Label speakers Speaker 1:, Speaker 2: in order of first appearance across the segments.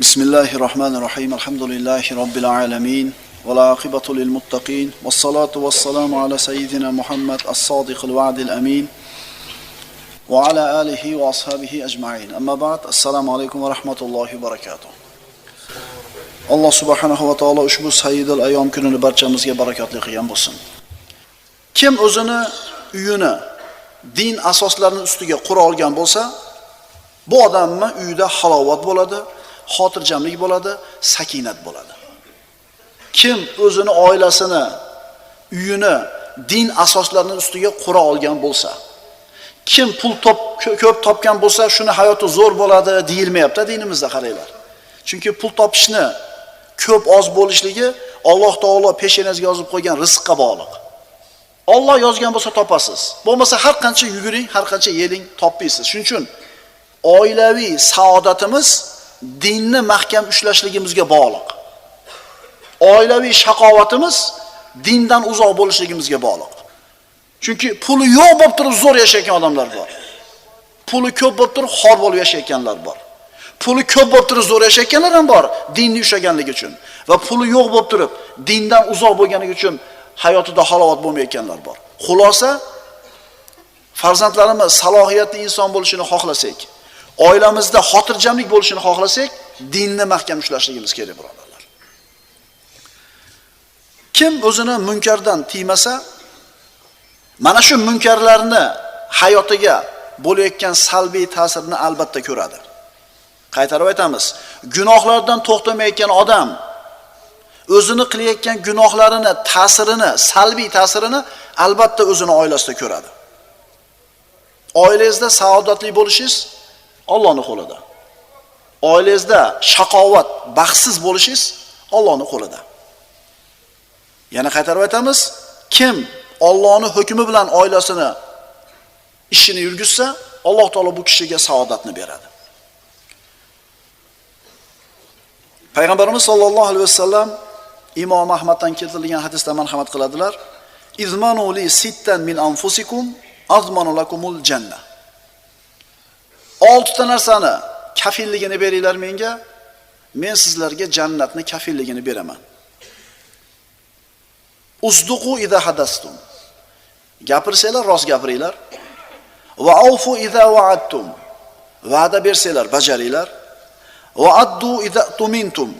Speaker 1: بسم الله الرحمن الرحيم الحمد لله رب العالمين والعاقبة للمتقين والصلاة والسلام على سيدنا محمد الصادق الوعد الأمين وعلى آله وأصحابه أجمعين أما بعد السلام عليكم ورحمة الله وبركاته alloh subhanahu va taolo ushbu sayyidul ayyom kunini barchamizga barakotli qilgan bo'lsin kim o'zini uyini din asoslarini ustiga qura olgan bo'lsa bu odamni uyida halovat bo'ladi xotirjamlik bo'ladi sakinat bo'ladi. Kim o'zini oilasini uyini din asoslarini ustiga qura olgan bo'lsa kim pul top ko'p topgan bo'lsa shuni hayoti zo'r bo'ladi deyilmayapti dinimizda qaranglar. Chunki pul topishni ko'p oz bo'lishligi alloh taolo peshanangizga yozib qo'ygan rizqqa bog'liq. Olloh yozgan bo'lsa topasiz bo'lmasa har qancha yuguring har qancha yeling topmaysiz. Shuning uchun oilaviy saodatimiz dinni mahkam ushlashligimizga bog'liq. Oilaviy shaqovatimiz dindan uzoq bo'lishligimizga bog'liq. Chunki puli yo'q bo'lib turib zo'r yashayotgan odamlar bor. Puli ko'p bo'lib turib xor bo'lib yashayotganlar bor. Puli ko'p bo'lib turib zo'r yashayotganlar ham bor dinni ushlaganligi uchun va puli yo'q bo'lib turib dindan uzoq bo'lganligi uchun hayotida halovat bo'lmayotganlar bor. Xulosa farzandlarimiz salohiyatli inson bo'lishini xohlasak oilamizda xotirjamlik bo'lishini xohlasak dinni mahkam ushlashligimiz kerak birodarlar. Kim o'zini munkardan tiymasa mana shu munkarlarni hayotiga bo'layotgan salbiy ta'sirini albatta ko'radi. Qaytarib aytamiz gunohlardan to'xtamayotgan odam o'zini qilayotgan gunohlarini ta'sirini salbiy ta'sirini albatta o'zini oilasida ko'radi. Oilangizda saodatli bo'lishingiz Allohning qo'lida. Oilangizda shaqovat baxtsiz bo'lishingiz Allohning qo'lida. Yana qaytarib aytamiz kim Allohning hukmi bilan oilasini ishini yurgizsa alloh taolo bu kishiga saodatni beradi. Payg'ambarimiz sollallohu alayhi vasallam imom ahmaddan keltirilgan hadisda marhamat qiladilar. Izmanu li sittan min anfusikum azmanu lakumul janna. Oltita narsani kafilligini beringlar menga. Men sizlarga jannatni kafilligini beraman. Usduqu ida hadastum. Gapirsanglar rost gapiringlar. Va avfu ida va'adtum va'da bersanglar bajaringlar. Va addu ida tumintum.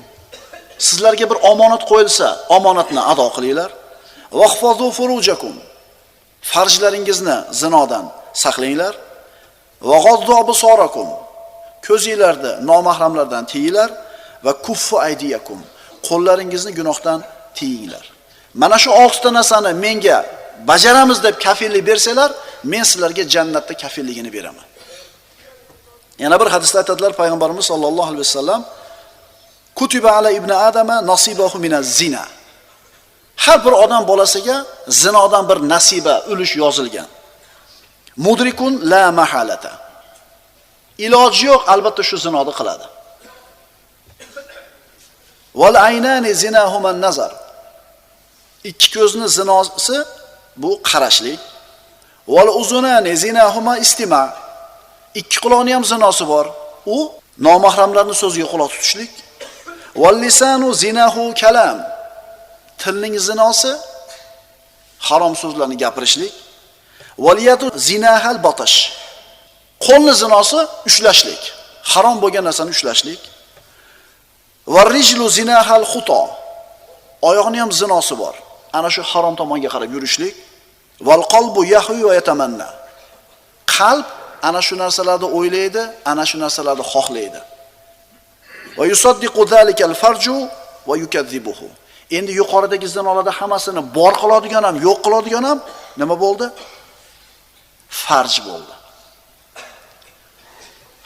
Speaker 1: Sizlarga bir omonat qo'yilsa omonatni ado qilinglar. Va furujakum. Farjlaringizni zinodan saqlanglar. Va g'ozzu absorakum ko'zinglarni nomahramlardan tiyinglar va kuffu aydiyakum. Qo'llaringizni gunohdan tiyinglar. Mana shu oltita narsani menga bajaramiz deb kafillik bersanglar men sizlarga jannatda kafilligini beraman. Yana bir hadisda aytadilar. Payg'ambarimiz sollallohu alayhi vasallam kutiba ala ibn adama nasibahu minaz zina. Har bir odam bolasiga zinodan bir nasiba ulush yozilgan. Mudrikun la mahalata. Iloji yo'q albatta shu zinoni qiladi. Val aynani zinahuman nazar. Ikki ko'zni zinosi bu qarashlik val uzunani zinahuma istima. Ikki quloqni ham zinosi bor. U nomahramlarning so'ziga quloq tutishlik. Val lisanu zinahu kalam. Tilning zinosi harom so'zlarni gapirishlik. Valiyatu zinahal batash. Qo'lni zinosi ushlashlik. Harom bo'lgan narsani ushlashlik. Va rijlu zinahal xuto. Oyoqni ham zinosi bor. Ana shu harom tomonga qarab yurishlik. Val qalbu yahvi va yatamanna. Qalb ana shu narsalarni o'ylaydi ana shu narsalarni xohlaydi. Va yusaddiqu zalikal farju va yukazzibuhu. Endi yuqoridagi zinolarni hammasini bor qiladigan ham yo'q qiladigan ham nima bo'ldi? Farj bo'ldi.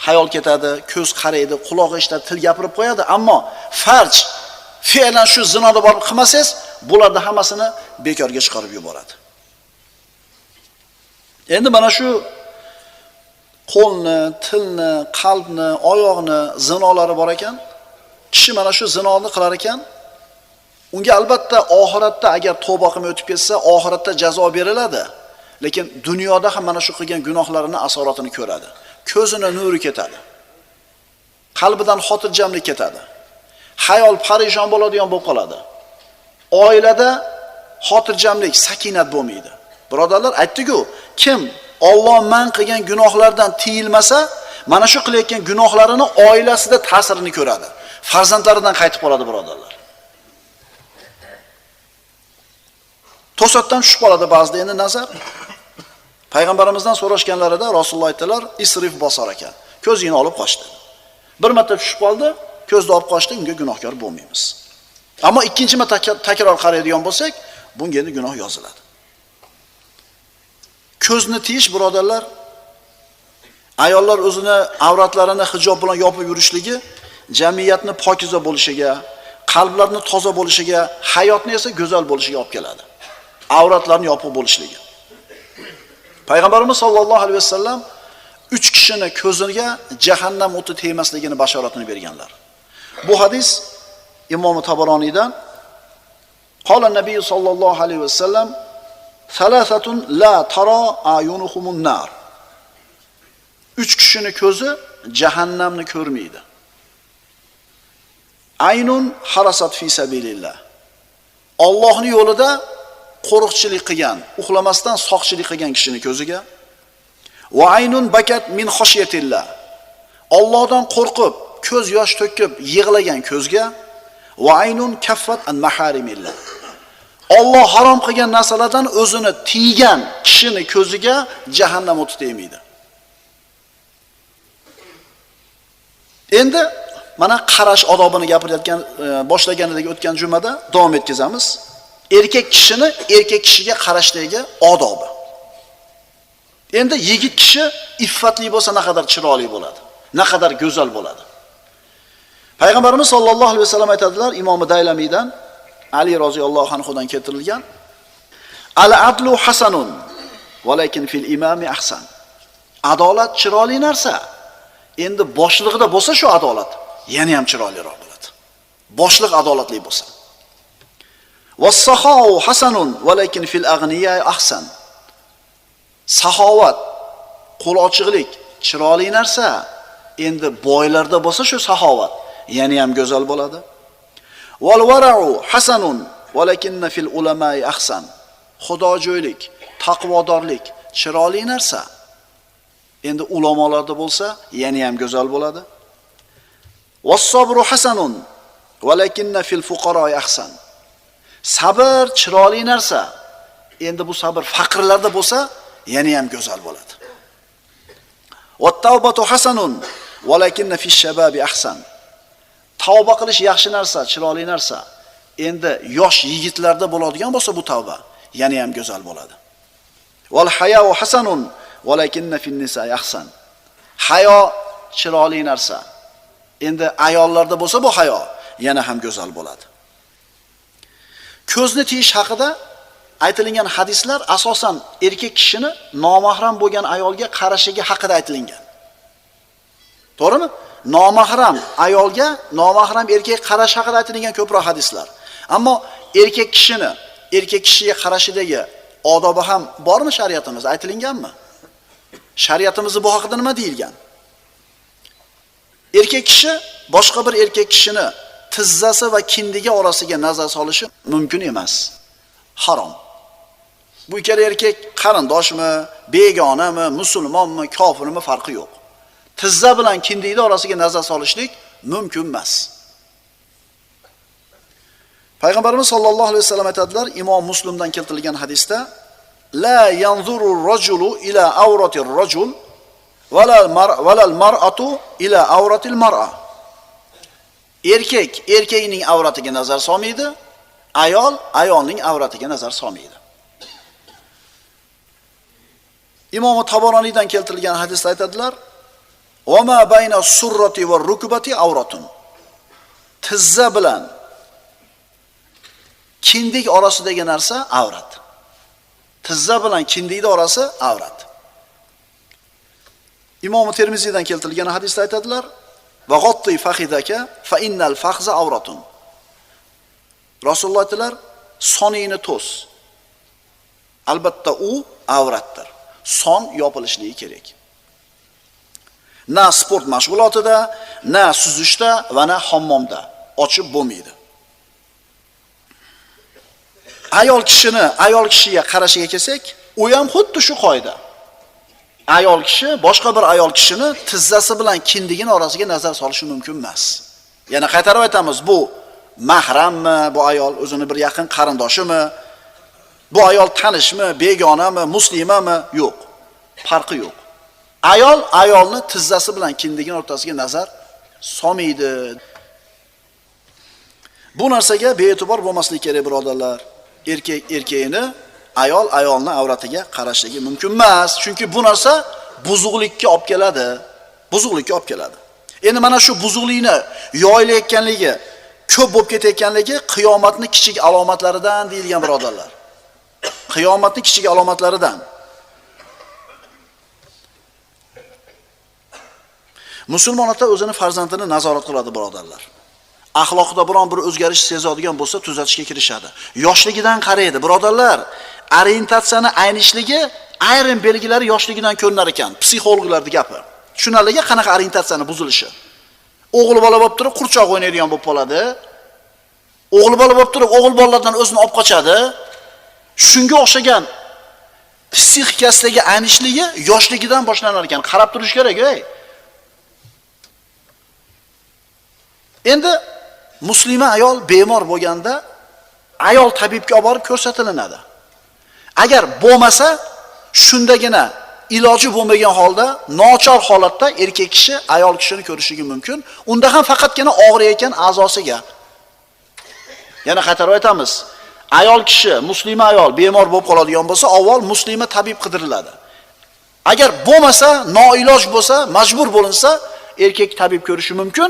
Speaker 1: Hayol ketadi ko'z qaraydi quloq eshitadi til gapirib qo'yadi ammo farj fe'lan shu zinoni borib qilmasangiz bularni hammasini bekorga chiqarib yuboradi. Endi mana shu qo'lni tilni qalbni oyoqni zinolari bor ekan. Kishi mana shu zinoni qilar ekan. Unga albatta oxiratda agar tavba qilmay o'tib ketsa oxiratda jazo beriladi. Lekin dunyoda ham mana shu qilgan gunohlarini asoratini ko'radi ko'zini nuri ketadi qalbidan xotirjamlik ketadi. Hayol parishon bo'ladigan bo'lib qoladi. Oilada xotirjamlik, sakinat bo'lmaydi. Birodarlar, aytdik-ku, kim olloh man qilgan gunohlardan tiyilmasa, mana shu qilayotgan gunohlarini oilasida ta'sirini ko'radi. Farzandlaridan qaytib qoladi, birodarlar. To'satdan tushib qoladi ba'zida endi nazar. Payg'ambarimizdan so'rashganlarida Rasululloh aytdilar, isrif bosar ekan. Ko'zingni olib qochdi. Bir marta tushib qoldi, ko'zni olib qochdi, unga gunohkor bo'lmaymiz. Ammo ikkinchi marta takror qaraydigan bo'lsak, bunga endi gunoh yoziladi. Ko'zni tiyish birodarlar, ayollar o'zini avratlarini hijob bilan yopib yurishligi jamiyatni pokiza bo'lishiga, qalblarni toza bo'lishiga, hayotni esa go'zal bo'lishiga olib keladi. Avratlarni yopiq bo'lishligi. Payg'ambarimiz sollallohu alayhi vasallam 3 kishini ko'ziga jahannam o'ti tegmasligini bashoratini berganlar. Bu hadis Imom Tabaroniydan Qala Nabiy sollallohu alayhi vasallam Salasatun la taro ayunuhumun nar. 3 kishini ko'zi jahannamni ko'rmaydi. Aynun harasat fi sabilillah. Allohning yo'lida qo'riqchilik qilgan, uxlamasdan soqchilik qilgan kishini ko'ziga va aynun bakat min xoshiyatillah. Allohdan qo'rqib, ko'z yosh to'kib yig'lagan ko'zga va aynun kaffat an maharimillah. Alloh harom qilgan narsalardan o'zini tiygan kishini ko'ziga jahannam o'ti tegmaydi. Endi mana qarash odobini gapirayotgan e, boshlaganidagi o'tgan jumada davom etkazamiz. Erkak kishini erkak kishiga qarashdagi odobi. Endi yigit kishi iffatli bo'lsa naqadar chiroyli bo'ladi, naqadar go'zal bo'ladi. Payg'ambarimiz sollallohu alayhi vasallam aytadilar imomi Daylamiydan Ali roziyallohu anhudan keltirilgan Al-adlu hasanun valakin fil imami ahsan. Adolat chiroyli narsa. Endi boshlig'ida bo'lsa shu adolat, yana ham chiroyliroq bo'ladi. Boshliq adolatli bo'lsa. Was-saxau hasanun valakin fil aghniya ahsan. Saxovat, qo'l ochiqlik chiroyli narsa. Endi boylarda bo'lsa shu saxovat, yana ham go'zal bo'ladi. Wal wara'u hasanun valakinna fil ulamai ahsan. Xudojo'ylik, taqvodorlik chiroyli narsa. Endi ulamolarda bo'lsa, yana ham go'zal bo'ladi. Was-sabru hasanun valakinna fil ahsan. Sabr chiroyli narsa. Endi bu sabr faqirlarda bo'lsa, yana ham go'zal bo'ladi. Wat-tawbatu hasanun valakinna fi shababi ahsan. Tavba qilish yaxshi narsa, chiroyli narsa. Endi yosh yigitlarda bo'ladigan bo'lsa bu tavba, yana ham go'zal bo'ladi. Wal hayau hasanun valakinna fin nisa ahsan. Hayo chiroyli narsa. Endi ayollarda bo'lsa bu hayo yana ham go'zal bo'ladi. Ko'zni tiyish haqida aytilgan hadislar asosan erkak kishini nomahram bo'lgan ayolga qarashiga haqida aytilgan. To'g'rimi? Nomahram ayolga nomahram erkak qarash haqida aytilgan ko'proq hadislar. Ammo erkak kishini erkak kishiga qarashidagi odobi ham bormi shariatimizda aytilganmi? Shariatimizda bu haqida nima deyilgan? Erkak kishi boshqa bir erkak kishini tizzasi va kindigi orasiga nazar solishi mumkin emas. Harom. Bu ikkala erkak qarindoshmi, begonami, musulmonmi, kofirmi farqi yo'q. Tizza bilan kindikni orasiga nazar solishlik mumkin emas. Payg'ambarimiz sollallohu alayhi vasallam aytadilar, Imom Muslimdan keltirilgan hadisda, la yanzuru rajulu ila awratir rajul valal mar'atu ila avratil mar'a. Erkak erkakning avratiga nazar solmaydi, ayol ayolning avratiga nazar solmaydi. Imom Taboroniydan keltirilgan hadisda aytadilar: "Va ma bayna surrati va rukbati avratun." Tizza bilan kindik orasidagi narsa avrat. Tizza bilan kindikning orasi avrat. Imom Termiziydan keltirilgan hadisda aytadilar: "Va g'otti fakhidaka fa innal fakhza avratun." Rasululloh aytdilar: "Soningni to's." Albatta u avratdir. son yopilishligi kerak. Na sport mashg'ulotida, na suzishda va na hammomda ochib bo'lmaydi. Ayol kishini ayol kishiga qarashiga kelsak, u ham xuddi shu qoida. Ayol kishi boshqa bir ayol kishini tizzasi bilan kindigini orasiga nazar solishi mumkin emas. Yana qaytarib aytamiz, bu mahrammi, bu ayol o'zini bir yaqin qarindoshimi, bu ayol tanishmi, begonami, muslimami? Yo'q. Farqi yo'q. Ayol ayolni tizzasi bilan kindigini o'rtasiga nazar solmaydi. Bu narsaga bee'tibor bo'lmaslik kerak, birodarlar. Erkak erkagini, ayol ayolni avratiga qarashligi mumkin emas, chunki bu narsa buzuqlikka olib keladi. Buzuqlikka olib keladi. Endi mana shu buzuqlikni yoyilayotganligi, ko'p bo'lib ketayotganligi qiyomatning kichik alomatlaridan deyilgan birodarlar. Qiyomatning kichik alomatlaridan. Musulmon ota o'zini farzandini nazorat qiladi birodarlar. Axloqda biron bir o'zgarish sezadigan bo'lsa, tuzatishga kirishadi. Yoshligidan qaraydi, birodarlar. Orientatsiyani aynishligi ayrim belgilari yoshligidan ko'rinar ekan, psixologlarning gapi. tushunarliki qanaqa orientatsiyani buzilishi. O'g'il bola bo'lib turib qurchoq o'ynaydigan bo'lib qoladi. O'g'il bola bo'lib turib o'g'il bolalardan o'zini olib qochadi. Shunga o'xshagan psixikasidagi aynishligi yoshligidan boshlanar ekan. Qarab turish kerak, ey. Endi muslima ayol bemor bo'lganda ayol tabibga olib borib ko'rsatilinadi. Agar bo'lmasa, shundagina iloji bo'lmagan holda nochor holatda erkak kishi ayol kishini ko'rishligi mumkin. Unda ham faqatgina og'riyotgan a'zosiga. Yana qaytarib aytamiz. Ayol kishi, muslima ayol bemor bo'lib qoladigan bo'lsa, avval muslima tabib qidiriladi. Agar bo'lmasa, noiloj bo'lsa, majbur bo'linsa, erkak tabib ko'rishi mumkin.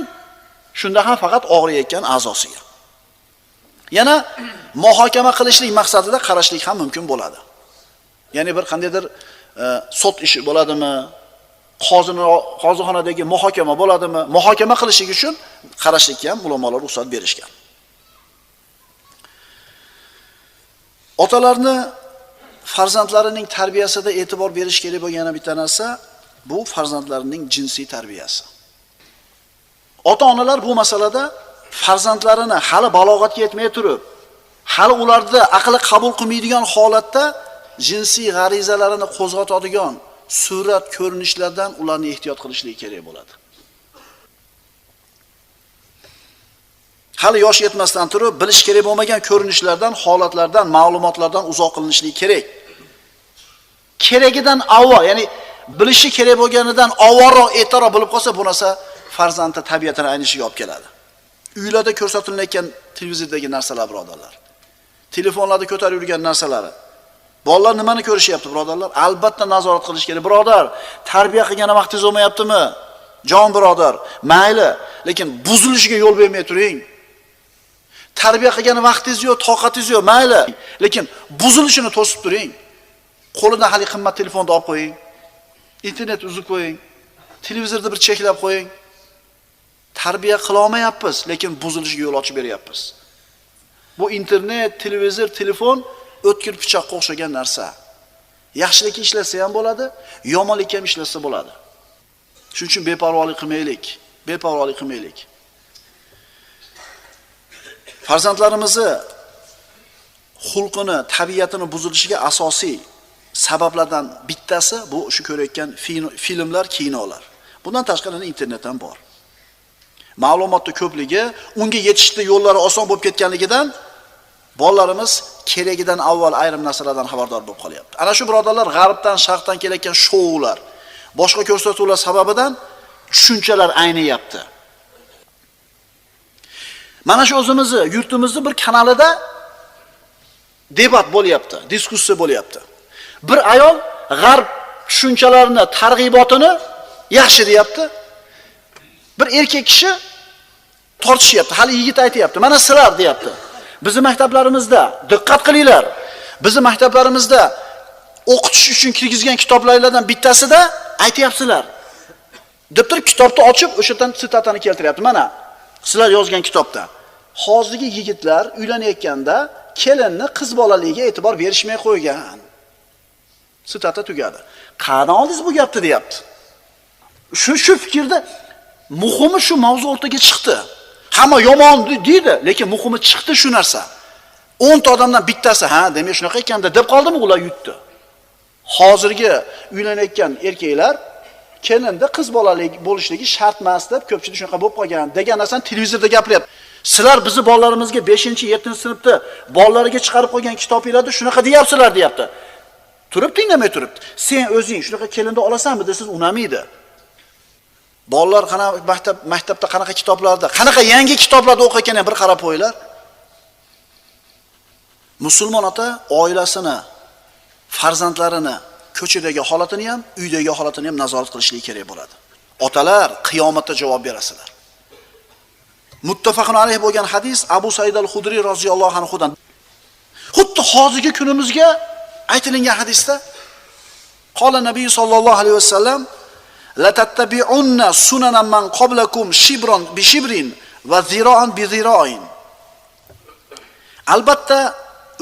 Speaker 1: Shunda ham faqat og'riyotgan a'zosiga. Yana muhokama qilishlik maqsadida qarashlik ham mumkin bo'ladi. Ya'ni bir qandaydir e, sud ishi bo'ladimi? Qozini qozixonadagi muhokama bo'ladimi? Muhokama qilishlik uchun qarashlikka ham ulamolar ruxsat berishgan. Otalarni farzandlarining tarbiyasida e'tibor berish kerak bo'lgan bitta narsa bu farzandlarining jinsiy tarbiyasi. Ota-onalar bu masalada farzandlarini hali balog'atga yetmay turib, hali ularda aqli qabul qilmaydigan holatda jinsiy g'arizalarini qo'zg'atadigan surat ko'rinishlardan ularni ehtiyot qilishligi kerak bo'ladi. Hali yosh yetmasdan turib, bilish kerak bo'lmagan ko'rinishlardan, holatlardan, ma'lumotlardan uzoq qilinishligi kerak. Keragidan avval, ya'ni bilishi kerak bo'lganidan avvalroq ertaroq bo'lib qolsa, bu narsa farzandni tabiatini aynishiga olib keladi. Uylarda ko'rsatilayotgan televizordagi narsalar birodarlar. Telefonlarda ko'tarib yurgan narsalari. Bolalar nimani ko'rishyapti birodarlar? Albatta nazorat qilish kerak. Birodar, tarbiya qilgani vaqtingiz bo'lmayaptimi? Jon birodar, mayli, lekin buzilishiga yo'l bermay turing. Tarbiya qilgani vaqtingiz yo'q, toqatingiz yo'q, mayli, lekin buzilishini to'sib turing. Qo'lidan hali qimmat telefonni olib qo'ying. Internet uzib qo'ying. Televizorda bir cheklab qo'ying. Tarbiya qila olmayapmiz, lekin buzilishiga yo'l ochib beryapmiz. Bu internet, televizor, telefon o'tkir pichoqqa o'xshagan narsa. Yaxshilikka ishlasa ham bo'ladi, yomonlikka ham ishlasa bo'ladi. Shuning uchun beparvolik qilmaylik, beparvolik qilmaylik. Farzandlarimizni xulqini, tabiatini buzilishiga asosiy sabablardan bittasi bu shu ko'rayotgan filmlar, kinolar. Bundan tashqari internet ham bor. Ma'lumotni ko'pligi, unga yetishda yo'llari oson bo'lib ketganligidan bolalarimiz keragidan avval ayrim narsalardan xabardor bo'lib qolyapti. Ana shu birodarlar g'arbdan, sharqdan kelayotgan shoular, boshqa ko'rsatuvlar sababidan tushunchalar ayniyapti. Mana shu o'zimizni yurtimizni bir kanalida debat bo'lyapti, diskussiya bo'lyapti. Bir ayol g'arb tushunchalarini, targ'ibotini yaxshi deyapti. Bir erkak kishi tortishyapti. Hali yigit aytayapti. Mana sizlar deyapti. Bizning maktablarimizda diqqat qilinglar. Bizning maktablarimizda o'qitish uchun kirgizgan kitoblardan bittasida aytyapsizlar. deb turib kitobni ochib o'shadan sitatani keltiryapti. Mana sizlar yozgan kitobda. Hozirgi yigitlar uylanayotganda kelinni qiz bolaligiga e'tibor berishmay qo'ygan. Sitata tugadi. Qani oldingiz bu gapni deyapti. shu shu fikrda muhimi shu mavzu o'rtaga chiqdi. Hamma yomon deydi, lekin muhimi chiqdi shu narsa. 10 ta odamdan bittasi, ha, demak shunaqa ekanda deb qoldimi, ular yutdi. Hozirgi uylanayotgan erkaklar kelinda qiz bolalik bo'lishligi shart emas deb ko'pchilik shunaqa bo'lib qolgan degan narsani televizorda gapiryapti. Sizlar bizni bolalarimizga 5-7-sinfda bolalariga chiqarib qo'ygan kitobinglarda shunaqa deyapsizlar, deyapti. Turib tinglamay turibdi. Sen o'zing shunaqa kelinni olasanmi desangiz unamaydi. Bolalar qanaqa maktab maktabda qanaqa kitoblarda, qanaqa yangi kitoblarda o'qiyotgan bir qarab qo'yinglar. Musulmon ota oilasini, farzandlarini, ko'chadagi holatini ham, uydagi holatini ham nazorat qilishligi kerak bo'ladi. Otalar qiyomatda javob berasizlar. Muttafaqun alayh bo'lgan hadis Abu Said al-Hudriy roziyallohu anhudan. Xuddi hozirgi kunimizga aytilingan hadisda qola nabiy sollallohu alayhi vasallam la tattabi'unna sunana man qablakum shibron bi shibrin va ziroan bi ziroin. Albatta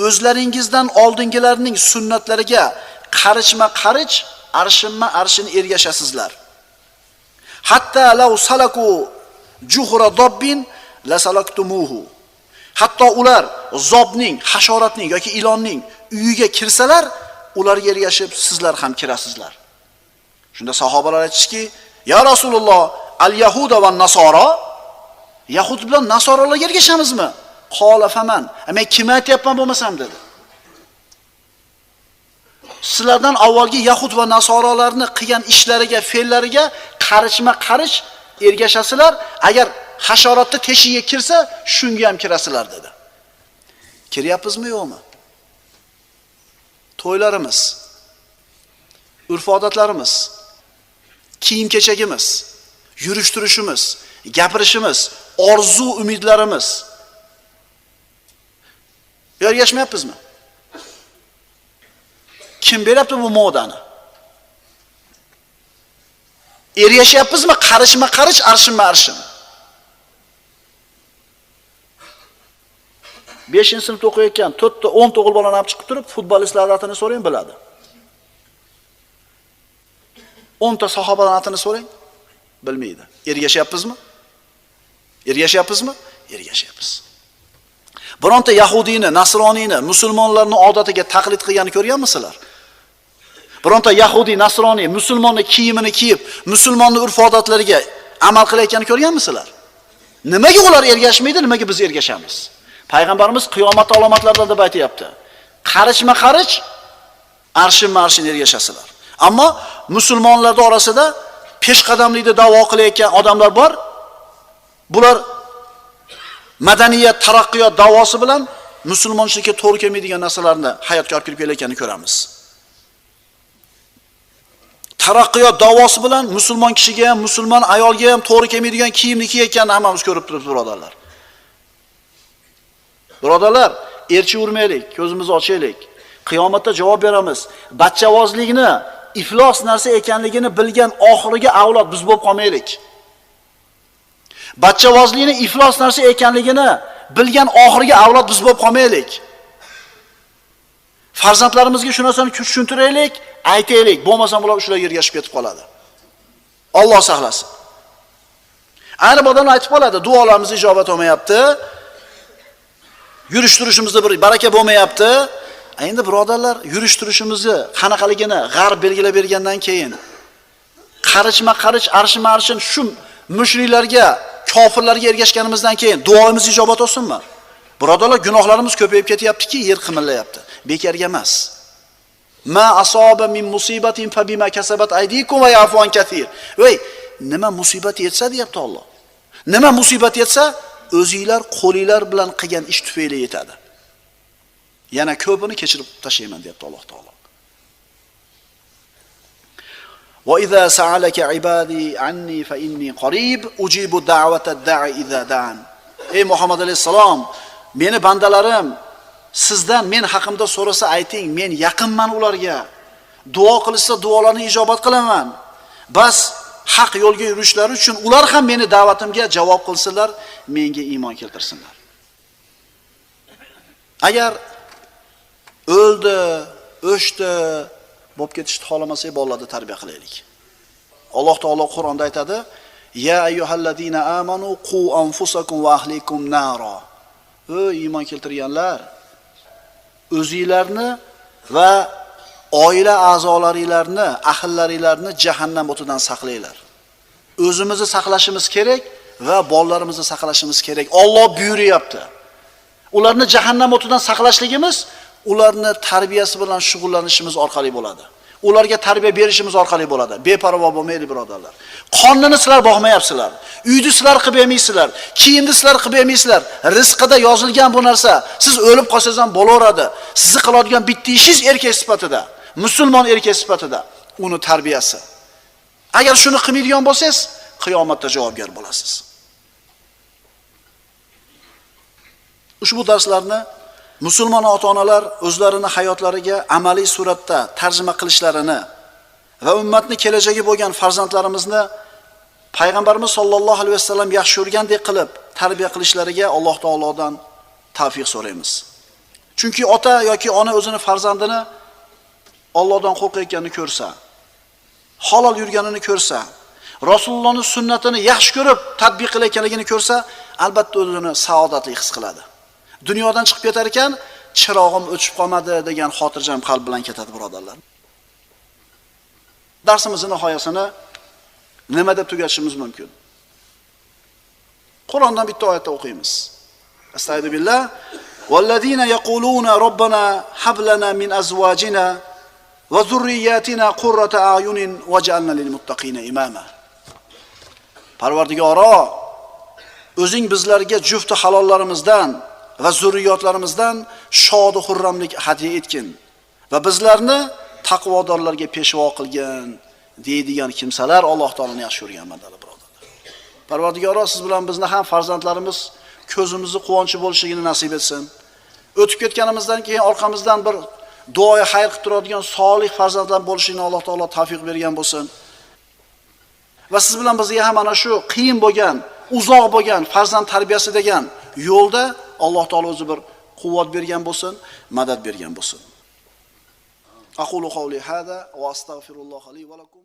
Speaker 1: o'zlaringizdan oldingilarning sunnatlariga qarichma-qarich, arshinma-arshin ergashasizlar. Hatta law salaku juhra dobbin la salaktumuhu. Hatto ular zobning, hasharotning yoki ilonning uyiga kirsalar, ularga ergashib sizlar ham kirasizlar. Shunda sahobalar aytishki, "Ya Rasululloh, al-yahuda va nasoro Yahud bilan nasoralarga ergashamizmi?" Qola faman. Men kim aytyapman bo'lmasam dedi. Sizlardan avvalgi Yahud va nasorolarni qilgan ishlariga, fe'llariga qarichma-qarich ergashasizlar. Agar hasharotni teshigiga kirsa, shunga ham kirasizlar dedi. Kiryapmizmi yo'qmi? To'ylarimiz, urf-odatlarimiz, kiyim-kechagimiz, yurish-turishimiz, gapirishimiz, orzu umidlarimiz ergashmayapmizmi? Kim beryapti bu modani? Ergashyapmizmi? Qarishma-qarich, arshima-arshin. 5-sinfda o'qiyotgan 4 ta 10 o'g'il bolani olib chiqib turib, futbolistlar atini so'rang biladi. 10 ta sahobadan atini so'rang, bilmaydi. Ergashyapmizmi? Ergashyapmizmi? Ergashyapmiz. Bironta yahudiyni, nasroniyni, musulmonlarning odatiga taqlid qilganini ko'rganmisizlar? Bironta yahudiy, nasroniy musulmonning kiyimini kiyib, musulmonning urf-odatlariga amal qilayotganini ko'rganmisizlar? Nimaga ular ergashmaydi, nimaga biz ergashamiz? Payg'ambarimiz qiyomat alomatlarida deb aytayapti. Qarishma-qarich arshin-marshin ergashasizlar. Ammo musulmonlar orasida peshqadamlikni da'vo qilayotgan odamlar bor. Bular madaniyat, taraqqiyot da'vosi bilan musulmonchilikka to'g'ri kelmaydigan narsalarni hayotga olib kirib kelayotganini ko'ramiz. Taraqqiyot da'vosi bilan musulmon kishiga ham, musulmon ayolga ham to'g'ri kelmaydigan kiyimni kiyayotganini hammamiz ko'rib turibmiz, birodarlar. Birodarlar, erchi urmaylik, ko'zimizni ochaylik. Qiyomatda javob beramiz. Bachchavozlikni iflos narsa ekanligini bilgan oxirgi avlod biz bo'lib qolmaylik. Bachchavozlikni iflos narsa ekanligini bilgan oxirgi avlod biz bo'lib qolmaylik. Farzandlarimizga shu narsani tushuntiraylik, aytaylik, bo'lmasa ular shularga ergashib ketib qoladi. Alloh saqlasin. Ayrim odamlar aytib qoladi, duolarimiz ijobat olmayapti. Yurish turishimizda bir baraka bo'lmayapti. Endi birodarlar, yurish turishimizni qanaqaligini g'arb belgilab bergandan keyin qarichma-qarich, arshima-arshin shu mushriklarga, kofirlarga ergashganimizdan keyin duoimiz ijobat bo'lsinmi Birodarlar, gunohlarimiz ko'payib ketyaptiki, yer qimillayapti. Bekarga emas. Ma asoba min musibatin fabima kasabat aydikum va yafu an. Voy, nima musibat yetsa deyapti Alloh. Nima musibat yetsa, o'zinglar qo'linglar bilan qilgan ish tufayli yetadi. Yana ko'pini kechirib tashlayman deyapti Alloh taolo. Va idza sa'alaka ibadi anni fa inni qarib ujibu da'wata da'i. Ey Muhammad alayhisalom, meni bandalarim sizdan men haqimda so'rasa ayting, men yaqinman ularga. Duo qilsa duolarni ijobat qilaman. Bas haq yo'lga yurishlari uchun ular ham meni da'vatimga javob qilsinlar, menga iymon keltirsinlar. Agar o'ldi, o'shdi, bo'lib ketishni xohlamasak bolalarni tarbiya qilaylik. Alloh taolo Qur'onda aytadi: "Ya ayyuhallazina amanu qu anfusakum va ahlikum naro." Ey iymon keltirganlar, o'zinglarni va oila a'zolaringlarni, ahillaringlarni jahannam o'tidan saqlanglar. O'zimizni saqlashimiz kerak va bolalarimizni saqlashimiz kerak. Alloh buyuryapti. Ularni jahannam o'tidan saqlashligimiz ularni tarbiyasi bilan shug'ullanishimiz orqali bo'ladi. Ularga tarbiya berishimiz orqali bo'ladi. Beparvo bo'lmaydi birodarlar. Qonnini sizlar boqmayapsizlar. Uyni sizlar qilib bermaysizlar. Kiyimni sizlar qilib bermaysizlar. Rizqida yozilgan bu narsa siz o'lib qolsangiz ham bo'laveradi. Sizni qiladigan bitta ishingiz erkak sifatida, musulmon erkak sifatida uni tarbiyasi. Agar shuni qilmaydigan bo'lsangiz, qiyomatda javobgar bo'lasiz. Ushbu darslarni musulmon ota-onalar o'zlarini hayotlariga amaliy suratda tarjima qilishlarini va ummatni kelajagi bo'lgan farzandlarimizni payg'ambarimiz sollallohu alayhi vasallam yaxshi ko'rgandek qilib tarbiya qilishlariga Alloh taolodan tavfiq so'raymiz. Chunki ota yoki ona o'zini farzandini Allohdan qo'rqayotganini ko'rsa, halol yurganini ko'rsa, Rasulullohning sunnatini yaxshi ko'rib tatbiq qilayotganligini ko'rsa, albatta o'zini saodatli his qiladi. Dunyodan chiqib ketar ekan, chirog'im o'chib qolmadi degan xotirjam qalb bilan ketadi, birodarlar. Darsimizning nihoyasini nima deb tugatishimiz mumkin? Qur'ondan bitta oyatda o'qiymiz. Astagfirullah. والذين يقولون ربنا هب لنا من ازواجنا وذرياتنا قرة اعين واجعلنا للمتقين اماما Parvardigoro o'zing bizlarga jufti halollarimizdan va zurriyotlarimizdan shodi xurramlik hadya etgin va bizlarni taqvodorlarga peshvo qilgin deydigan kimsalar Alloh taoloni yaxshi ko'rgan bandalar birodarlar. Parvardigoro siz bilan bizni ham farzandlarimiz ko'zimizni quvonchi bo'lishligini nasib etsin. O'tib ketganimizdan keyin orqamizdan bir duoyi xayr qilib turadigan solih farzandlar bo'lishini Alloh taolo tavfiq bergan bo'lsin. Va siz bilan bizga ham mana shu qiyin bo'lgan, uzoq bo'lgan farzand tarbiyasi degan yo'lda Alloh taolo o'zi bir quvvat bergan bo'lsin, madad bergan bo'lsin. Aqulu qawli hada va astagfirulloh li va lakum.